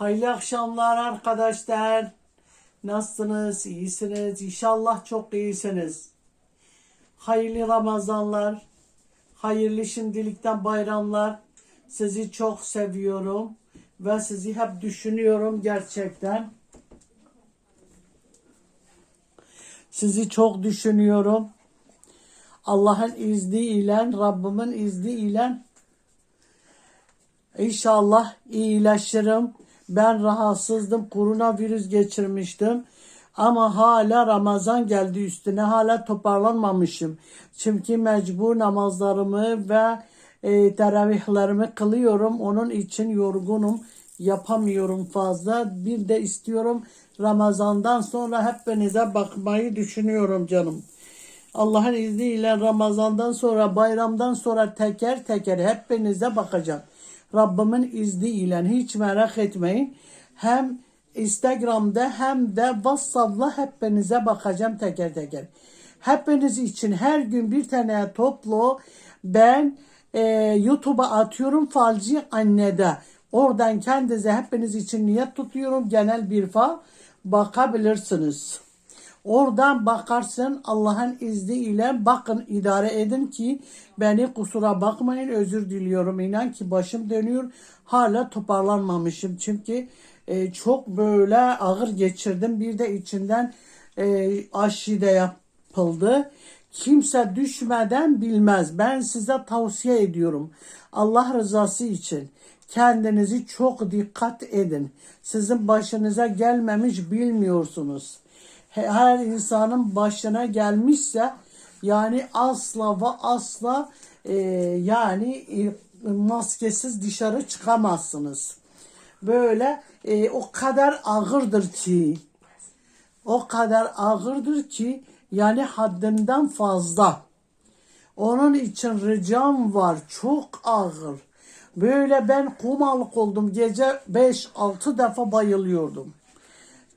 Hayırlı akşamlar arkadaşlar. Nasılsınız? İyisiniz? İnşallah çok iyisiniz. Hayırlı Ramazanlar. Hayırlı şimdilikten bayramlar. Sizi çok seviyorum. Ve sizi hep düşünüyorum gerçekten. Sizi çok düşünüyorum. Allah'ın izniyle, Rabbimin izniyle İnşallah iyileşirim. Ben rahatsızdım. Koronavirüs geçirmiştim. Ama hala Ramazan geldi üstüne. Hala toparlanmamışım. Çünkü mecbur namazlarımı ve e, teravihlerimi kılıyorum. Onun için yorgunum. Yapamıyorum fazla. Bir de istiyorum Ramazandan sonra hepinize bakmayı düşünüyorum canım. Allah'ın izniyle Ramazandan sonra, bayramdan sonra teker teker hepinize bakacağım. Rabbimin izniyle hiç merak etmeyin. Hem Instagram'da hem de WhatsApp'la hepinize bakacağım teker teker. Hepiniz için her gün bir tane toplu ben e, YouTube'a atıyorum falcı annede. Oradan kendinize hepiniz için niyet tutuyorum. Genel bir fal bakabilirsiniz. Oradan bakarsın Allah'ın izniyle bakın idare edin ki beni kusura bakmayın özür diliyorum. İnan ki başım dönüyor hala toparlanmamışım çünkü e, çok böyle ağır geçirdim. Bir de içinden e, aşı da yapıldı. Kimse düşmeden bilmez. Ben size tavsiye ediyorum. Allah rızası için kendinizi çok dikkat edin. Sizin başınıza gelmemiş bilmiyorsunuz her insanın başına gelmişse yani asla ve asla e, yani e, maskesiz dışarı çıkamazsınız. Böyle e, o kadar ağırdır ki o kadar ağırdır ki yani haddinden fazla. Onun için ricam var çok ağır. Böyle ben kumalık oldum. Gece 5-6 defa bayılıyordum.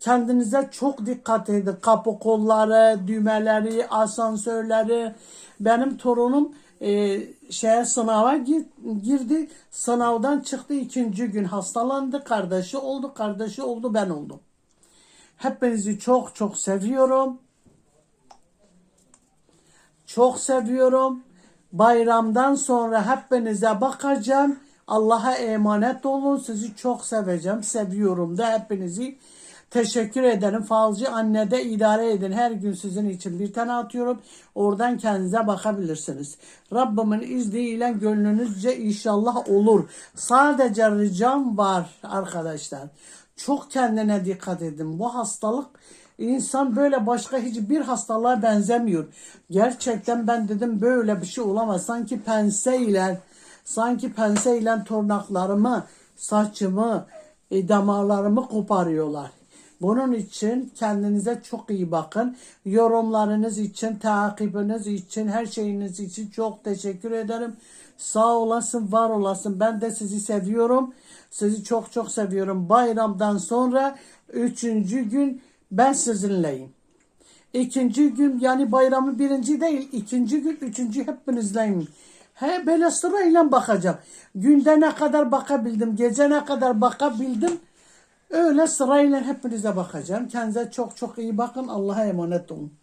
Kendinize çok dikkat edin. Kapı kolları, düğmeleri, asansörleri. Benim torunum e, şeye sınava gir, girdi. Sınavdan çıktı ikinci gün hastalandı. Kardeşi oldu, kardeşi oldu, ben oldum. Hepinizi çok çok seviyorum. Çok seviyorum. Bayramdan sonra hepinize bakacağım. Allah'a emanet olun. Sizi çok seveceğim. Seviyorum da hepinizi. Teşekkür ederim. Falcı annede idare edin. Her gün sizin için bir tane atıyorum. Oradan kendinize bakabilirsiniz. Rabbimin izniyle gönlünüzce inşallah olur. Sadece ricam var arkadaşlar. Çok kendine dikkat edin. Bu hastalık insan böyle başka hiçbir hastalığa benzemiyor. Gerçekten ben dedim böyle bir şey olamaz. Sanki penseyle sanki penseyle tornaklarımı, saçımı, e, damarlarımı koparıyorlar. Bunun için kendinize çok iyi bakın. Yorumlarınız için, takibiniz için, her şeyiniz için çok teşekkür ederim. Sağ olasın, var olasın. Ben de sizi seviyorum. Sizi çok çok seviyorum. Bayramdan sonra üçüncü gün ben sizinleyim. İkinci gün yani bayramı birinci değil, ikinci gün, üçüncü hepinizleyim. He böyle sırayla bakacağım. Günde ne kadar bakabildim, gece ne kadar bakabildim. Öyle sırayla hepinize bakacağım. Kendinize çok çok iyi bakın. Allah'a emanet olun.